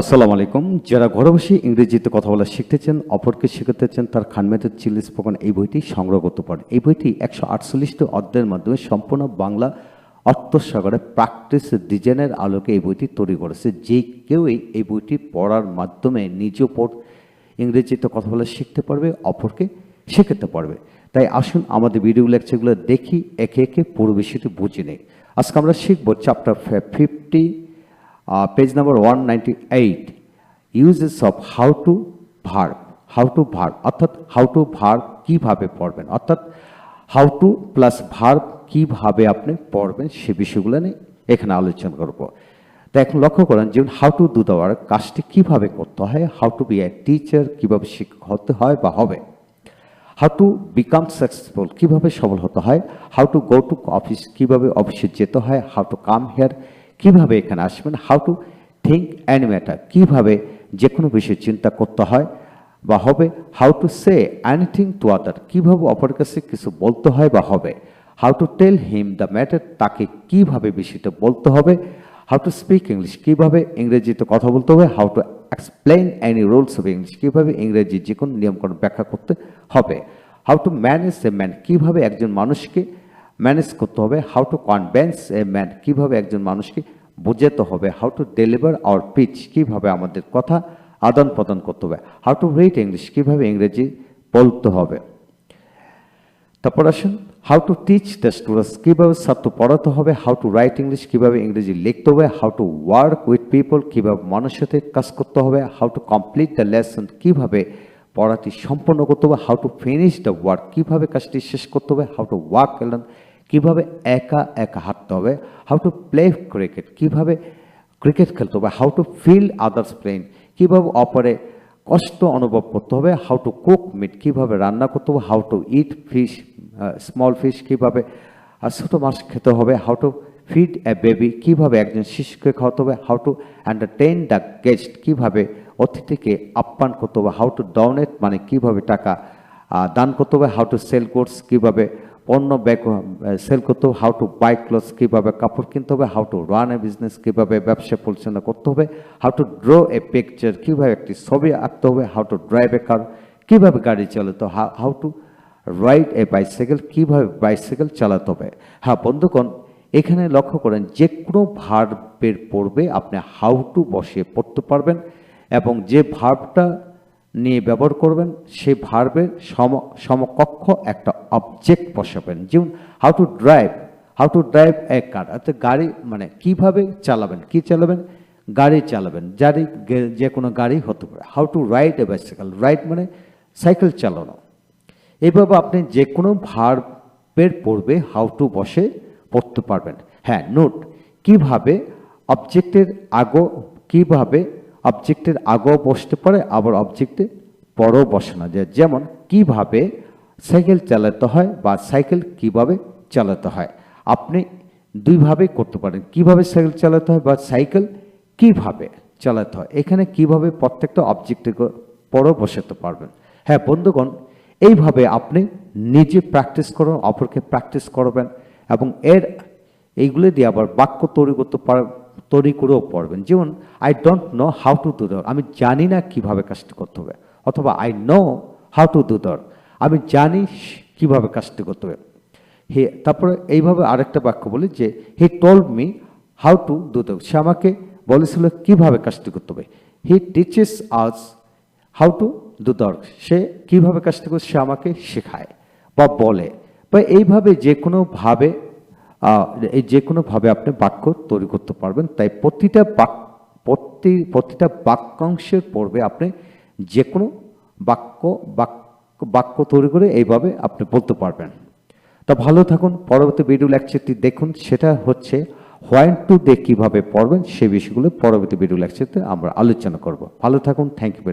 আসসালামু আলাইকুম। যারা ঘরে বসে ইংরেজিতে কথা বলা শিখতে চান অপরকে শেখাতে চান, তার খানমেটের চিলি স্পোকন এই বইটি সংগ্রহ করতে পারেন। এই বইটি একশো আটচল্লিশটি অধ্যায়ের মাধ্যমে সম্পূর্ণ বাংলা অর্থসাগরে প্র্যাকটিস ডিজাইনের আলোকে এই বইটি তৈরি করেছে। যে কেউই এই বইটি পড়ার মাধ্যমে নিজেও পড়, ইংরেজিতে কথা বলা শিখতে পারবে, অপরকে শেখাতে পারবে। তাই আসুন আমাদের ভিডিও লেকচারগুলো দেখি, একে একে পুরো বিষয়টি বুঝে নেই। আজকে আমরা শিখব chapter fifty number one ninety eight uses of how to verb how to verb অর্থাৎ হাউ টু ভার্ব কীভাবে পড়বেন, অর্থাৎ হাউ টু প্লাস ভার্ব কীভাবে আপনি পড়বেন সে বিষয়গুলো নিয়ে এখানে আলোচনা করব। তো এখন লক্ষ্য করেন, যেমন হাউ টু ডু দেওয়ার কাজটি কীভাবে করতে হয় how to be a teacher কীভাবে শিক্ষক হতে হয় বা হবে। হাউ টু বিকাম সাকসেসফুল কীভাবে সফল হতে হয় how to go to office কীভাবে অফিসে যেতে হয় হাউ টু কাম হেয়ার কীভাবে এখানে আসবেন? How to think and matter কীভাবে যে কোনো বিষয়ে চিন্তা করতে হয় বা হবে? How to say anything to other কীভাবে অপরের কাছে কিছু বলতে হয় বা হবে? How to tell him the matter তাকে কীভাবে বিষয়টা বলতে হবে? হাউ টু স্পিক ইংলিশ কীভাবে ইংরেজিতে কথা বলতে হবে? How to explain any rules of English কীভাবে ইংরেজি যে কোনো নিয়মকানুন ব্যাখ্যা করতে হবে? How to manage a man কীভাবে একজন মানুষকে ম্যানেজ করতে হবে how to convince a man কীভাবে একজন মানুষকে বোঝাতে হবে how to deliver our pitch কীভাবে আমাদের কথা আদান প্রদান করতে হবে হাউ টু রিড ইংলিশ কীভাবে ইংরেজি বলতে হবে। তারপর আসুন how to teach the students কীভাবে ছাত্র পড়াতে হবে হাউ টু রাইট ইংলিশ কীভাবে ইংরেজি লিখতে হবে how to work with people কীভাবে মানুষের সাথে কাজ করতে হবে how to complete the lesson কীভাবে পড়াটি সম্পন্ন করতে হবে how to finish the work কীভাবে কাজটি শেষ করতে হবে হাউ টু ওয়ার্ক এলন কীভাবে একা একা হাঁটতে হবে? হাউ টু প্লে ক্রিকেট কীভাবে ক্রিকেট খেলতে হবে? How to feel others pain কীভাবে অপরে কষ্ট অনুভব করতে হবে? হাউ টু কুক মিট কীভাবে রান্না করতে হবে? How to eat fish small fish কীভাবে ছোটো মাছ খেতে হবে? How to feed a baby কীভাবে একজন শিশুকে খাওয়াতে হবে? How to entertain the guest কীভাবে অতিথিকে আপ্যায়ন করতে হবে? হাউ টু ডোনেট মানে কীভাবে টাকা দান করতে হবে? হাউ টু সেল কোর্স কীভাবে পণ্য সেল করতে হবে হাউ টু বাই ক্লথস কীভাবে, কাপড় কিনতে হবে how to run a business কীভাবে, ব্যবসা পরিচালনা করতে হবে how to draw a picture কীভাবে একটি ছবি আঁকতে হবে how to drive a car কীভাবে গাড়ি চালাতে হবে how to ride a bicycle কীভাবে বাইসাইকেল চালাতে হবে। হ্যাঁ বন্ধুগণ, এখানে লক্ষ্য করেন যে কোনো ভার্বের পড়বে আপনি হাউ টু বসিয়ে পড়তে পারবেন এবং যে ভার্বটা নিয়ে ব্যবহার করবেন সেই ভার্বের সম, সমকক্ষ একটা অবজেক্ট বসাবেন। যেমন how to drive how to drive a car অর্থাৎ গাড়ি মানে কীভাবে চালাবেন, কি চালাবেন? গাড়ি চালাবেন গাড়ি যে কোনো গাড়ি হতে পারে। How to ride a bicycle ride মানে সাইকেল চালানো। এইভাবে আপনি যে কোনো ভার্বের পড়বে হাউ টু বসে পড়তে পারবেন। হ্যাঁ নোট কীভাবে অবজেক্টের আগ, কীভাবে অবজেক্টের আগেও বসতে পারে, আবার অবজেক্টে পরেও বসে না। যায় যেমন কীভাবে সাইকেল চালাতে হয় বা সাইকেল কীভাবে চালাতে হয়। আপনি দুইভাবে করতে পারেন। কীভাবে সাইকেল চালাতে হয় বা সাইকেল কীভাবে চালাতে হয়। এখানে কীভাবে প্রত্যেকটা অবজেক্টের পরেও বসাতে পারবেন। হ্যাঁ বন্ধুগণ, এইভাবে আপনি নিজে প্র্যাকটিস করুন, অপরকে প্র্যাকটিস করবেন এবং এর, এইগুলো দিয়ে আবার বাক্য তৈরি করতে পার তৈরি করেও পড়বেন। যেমন I don't know how to do that আমি জানি না কীভাবে কাজটি করতে হবে। অথবা I know how to do that আমি জানি কীভাবে কাজটি করতে হবে। হে, তারপরে এইভাবে আরেকটা বাক্য বলি যে he told me how to do that সে আমাকে বলেছিল কীভাবে কাজটি করতে হবে। He teaches us how to do that সে কীভাবে কাজটি করে, সে আমাকে শেখায় বা বলে। বা এইভাবে যে কোনোভাবে এই যে কোনোভাবে আপনি বাক্য তৈরি করতে পারবেন। তাই প্রতিটা বাক, প্রতি, প্রতিটা বাক্যাংশের পর্বে আপনি যে কোনো বাক্য বাক্য বাক্য তৈরি করে এইভাবে আপনি বলতে পারবেন। তা ভালো থাকুন। পরবর্তী ভিডিও লেকচারটি দেখুন। সেটা হচ্ছে হোয়াইন টু দে কীভাবে পড়বেন, সে বিষয়গুলো পরবর্তী ভিডিও লেকচারতে আমরা আলোচনা করব। ভালো থাকুন। Thank you